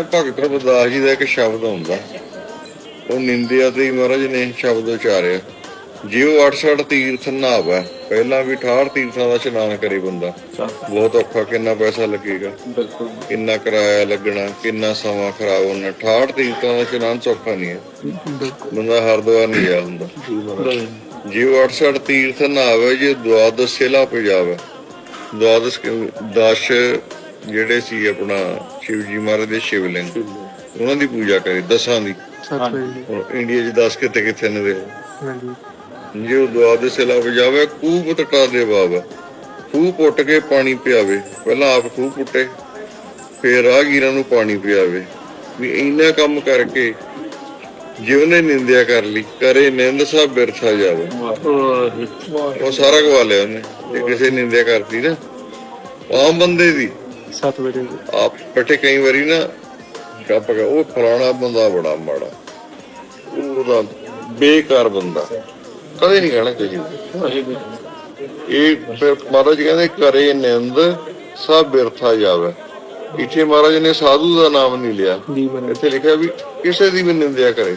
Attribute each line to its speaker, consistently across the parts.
Speaker 1: ਭਗਤ ਰਵਿਦਾਸ ਜੀ ਦਾ ਇੱਕ ਸ਼ਬਦ ਹੁੰਦਾ। ਉਹ ਨਿੰਦਿਆ ਤੇ ਮਹਾਰਾਜ ਨੇ ਸ਼ਬਦ ਉਚਾਰਿਆ। ਜਿਉ 68 ਤੀਰਥ ਨਾਵੈ ਪਹਿਲਾਂ ਵੀ 68 ਤੀਰਥਾਂ ਦਾ ਇਸ਼ਨਾਨ ਕਰੇ ਬੰਦਾ। ਬਹੁਤ ਔਖਾ ਕਿੰਨਾ ਪੈਸਾ ਲੱਗੇਗਾ।
Speaker 2: ਬਿਲਕੁਲ।
Speaker 1: ਕਿੰਨਾ ਕਿਰਾਇਆ ਲੱਗਣਾ ਕਿੰਨਾ ਸਮਾਂ ਖਰਾਬ ਹੋਣਾ। 68 ਤੀਰਥਾਂ ਦਾ ਇਸ਼ਨਾਨ ਸੌਖਾ ਨਹੀਂ ਹੈ। ਬੰਦਾ ਹਰਦੁਆਰ ਨਹੀਂ ਜਾ ਹੁੰਦਾ। ਜਿਉ 68 ਤੀਰਥ ਨਾਵੈ ਜੇ ਦਵਾਦਸ ਸਿਲਾ ਪਜਾਵੇ ਦਵਾਦਸ ਕਿ- ਦਸ ਜਿਹੜੇ ਸੀ ਆਪਣਾ ਸ਼ਿਵ ਜੀ ਮਹਾਰਾਜ ਦੇ ਸ਼ਿਵਲਿੰਗ ਉਹਨਾਂ ਦੀ ਪੂਜਾ ਕਰੇ ਦਸਾਂ ਦੀ। ਹੁਣ ਇੰਡੀਆ 'ਚ 10 ਕਿਤੇ ਕਿੱਥੇ ਨੇ ਦੇ।
Speaker 3: ਹਾਂਜੀ।
Speaker 1: ਜੇ ਦਵਾਦਸ ਸਿਲਾ ਪਜਾਵੇ ਖੂਬ ਟਟਾ ਦੇ ਬਾਬਾ ਖੂਹ ਪੁੱਟ ਕੇ ਪਾਣੀ ਪਿਆਵੇ। ਪਹਿਲਾਂ ਆਪ ਖੂਹ ਪੁੱਟੇ ਫੇਰ ਰਾਹਗੀਰਾਂ ਨੂੰ ਪਾਣੀ ਪਿਆਵੇ। ਵੀ ਇੰਨਾ ਕੰਮ ਕਰਕੇ ਜੇ ਉਹਨੇ ਨਿੰਦਿਆ ਕਰ ਲਈ ਕਰੇ ਨਿੰਦ ਸਭ ਬਿਰਥਾ ਜਾਵੇ। ਉਹ ਸਾਰਾ ਗਵਾ ਲਿਆ ਉਹਨੇ ਜੇ ਕਿਸੇ ਨਿੰਦਿਆ ਕਰਤੀ ਨਾ ਆਮ ਬੰਦੇ ਦੀ।
Speaker 3: ਵਜੇ।
Speaker 1: ਆਪ ਬੈਠੇ ਕਈ ਵਾਰੀ ਨਾ ਕੱਪ ਗਿਆ ਉਹ ਫਲਾਣਾ ਬੰਦਾ ਬੜਾ ਮਾੜਾ। ਉਹਦਾ ਬੇਕਾਰ ਬੰਦਾ। ਕਦੇ ਨਹੀਂ ਕਹਿਣਾ ਚਾਹੀਦਾ ਇਹ ਫਿਰ ਮਹਾਰਾਜ ਕਹਿੰਦੇ ਕਰੇ ਨਿੰਦ ਸਭ ਬਿਰਥਾ ਜਾਵੇ। ਇੱਥੇ ਮਹਾਰਾਜ ਨੇ ਸਾਧੂ ਦਾ ਨਾਮ ਨਹੀਂ ਲਿਆ। ਇੱਥੇ ਲਿਖਿਆ ਵੀ ਕਿਸੇ ਦੀ ਵੀ ਨਿੰਦਿਆ ਕਰੇ।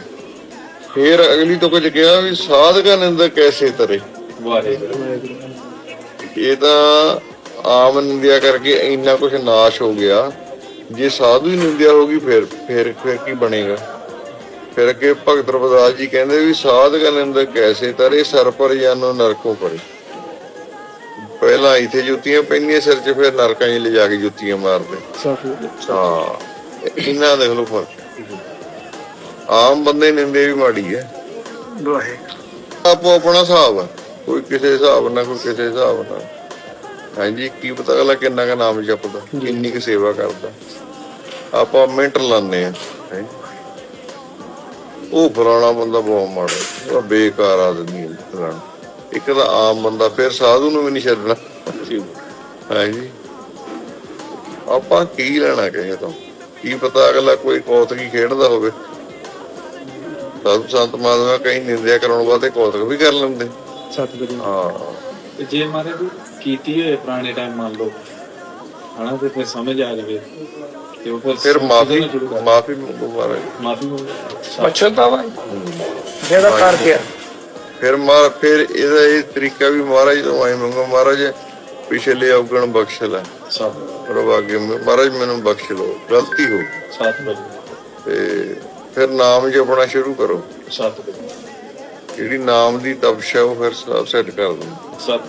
Speaker 1: ਫਿਰ ਅਗਲੀ ਤੋਂ ਕੁਝ ਕਿਹਾ ਵੀ ਸਾਧਕਾ ਨਿੰਦਾ ਕੈਸੇ ਤਰੇ?
Speaker 2: ਵਾਹਿਗੁਰੂ।
Speaker 1: ਇਹ ਤਾਂ ਆਮ ਨਿੰਦਿਆ ਕਰਕੇ ਇੰਨਾ ਕੁਝ ਨਾਸ਼ ਹੋ ਗਿਆ। ਜੇ ਸਾਧੂ ਹੀ ਨਿੰਦਿਆ ਹੋਗੀ ਫਿਰ ਫਿਰ ਫਿਰ ਕੀ ਬਣੇਗਾ? ਫਿਰ ਅੱਗੇ ਭਗਤ ਰਵਿਦਾਸ ਜੀ ਕਹਿੰਦੇ ਵੀ ਸਾਧਕ ਨਿੰਦ ਕੈਸੇ ਤਰੇ ਸਰ ਪਰ ਜਾਨੋ ਨਰਕੋ ਪਰੇ। ਪਹਿਲਾਂ ਇੱਥੇ ਜੁੱਤੀਆਂ ਪੈਂਦੀਆਂ ਸਿਰ 'ਚ ਫਿਰ ਨਰਕਾਂ 'ਚ ਲਿਜਾ ਕੇ ਜੁੱਤੀਆਂ ਮਾਰਦੇ। ਹਾਂ ਇਹਨਾਂ ਦੇਖ ਲਓ ਫ਼ਰਕ। ਆਮ ਬੰਦੇ ਨਿੰਦੇ ਵੀ ਮਾੜੀ ਹੈ।
Speaker 3: ਵਾਹਿਗੁਰੂ।
Speaker 1: ਆਪੋ ਆਪਣਾ ਹਿਸਾਬ ਆ। ਕੋਈ ਕਿਸੇ ਹਿਸਾਬ ਨਾਲ ਕੋਈ ਕਿਸੇ ਹਿਸਾਬ ਨਾਲ। ਹਾਂਜੀ ਕੀ ਪਤਾ ਅਗਲਾ ਕਿੰਨਾ ਕੁ ਨਾਮ ਜਪਦਾ ਕਿੰਨੀ ਕੁ ਸੇਵਾ ਕਰਦਾ। ਆਪਾਂ ਮਿੰਟ ਲਾਉਂਦੇ ਆ। ਉਹ ਫਲਾਣਾ ਬੰਦਾ ਬਹੁਤ ਮਾੜਾ ਉਹ ਬੇਕਾਰ ਆਦਮੀ ਹੈ ਫਲਾਣਾ। ਇੱਕ ਤਾਂ ਆਮ ਬੰਦਾ ਫਿਰ ਸਾਧੂ ਨੂੰ ਵੀ ਨਹੀਂ ਛੱਡਣਾ। ਹਾਂਜੀ। ਆਪਾਂ ਕੀ ਲੈਣਾ ਕਿਸੇ ਤੋਂ? ਕੀ ਪਤਾ ਅਗਲਾ ਕੋਈ ਕੌਤਕੀ ਖੇਡਦਾ ਹੋਵੇ। ਸਾਧੂ ਸੰਤ ਮਹਾਤਮਾ ਕਈ ਨਿੰਦਿਆ ਕਰਾਉਣ ਵਾਸਤੇ ਕੌਤਕ ਵੀ ਕਰ ਲੈਂਦੇ।
Speaker 3: ਸੱਤ ਵਜੇ
Speaker 1: ਹਾਂ।
Speaker 2: ਜੇ ਮਾਰੇ ਵੀ ਕੀਤੀ ਹੋਏ ਪੁਰਾਣੇ ਟਾਈਮ ਮੰਨ ਲਓ ਹਨਾ ਤੇ ਫਿਰ ਸਮਝ ਆ ਜਾਵੇ। ਤੇ ਉਹ ਫਿਰ
Speaker 1: ਫਿਰ ਮਾਫੀ ਮਾਫੀ ਮੰਗੋ ਮਹਾਰਾਜ।
Speaker 2: ਮਾਫੀ
Speaker 3: ਪਛਤਾਵਾ ਜਿਹੜਾ ਕਰ ਗਿਆ
Speaker 1: ਫਿਰ ਮਾਰ ਫਿਰ ਇਹਦਾ ਇਹ ਤਰੀਕਾ ਵੀ ਮਹਾਰਾਜ ਤੋਂ ਆਏ ਮੰਗੋ। ਮਹਾਰਾਜ ਪਿਛਲੇ ਔਗਣ ਬਖਸ਼ ਲੈ।
Speaker 2: ਸਭ।
Speaker 1: ਪ੍ਰਭਾਗੇ ਮਹਾਰਾਜ ਮੈਨੂੰ ਬਖਸ਼ ਲਓ। ਗਲਤੀ ਹੋ
Speaker 2: ਵਜੇ।
Speaker 1: ਤੇ ਫਿਰ ਨਾਮ ਜਪਣਾ ਸ਼ੁਰੂ ਕਰੋ।
Speaker 2: ਸੱਤ ਵਜੇ।
Speaker 1: ਜਿਹੜੀ ਨਾਮ ਦੀ ਤਪਸ਼ ਹੈ ਉਹ ਫਿਰ ਸਭ ਸੈੱਟ ਕਰ ਦਿੰਦੀ
Speaker 2: ਸੱਤ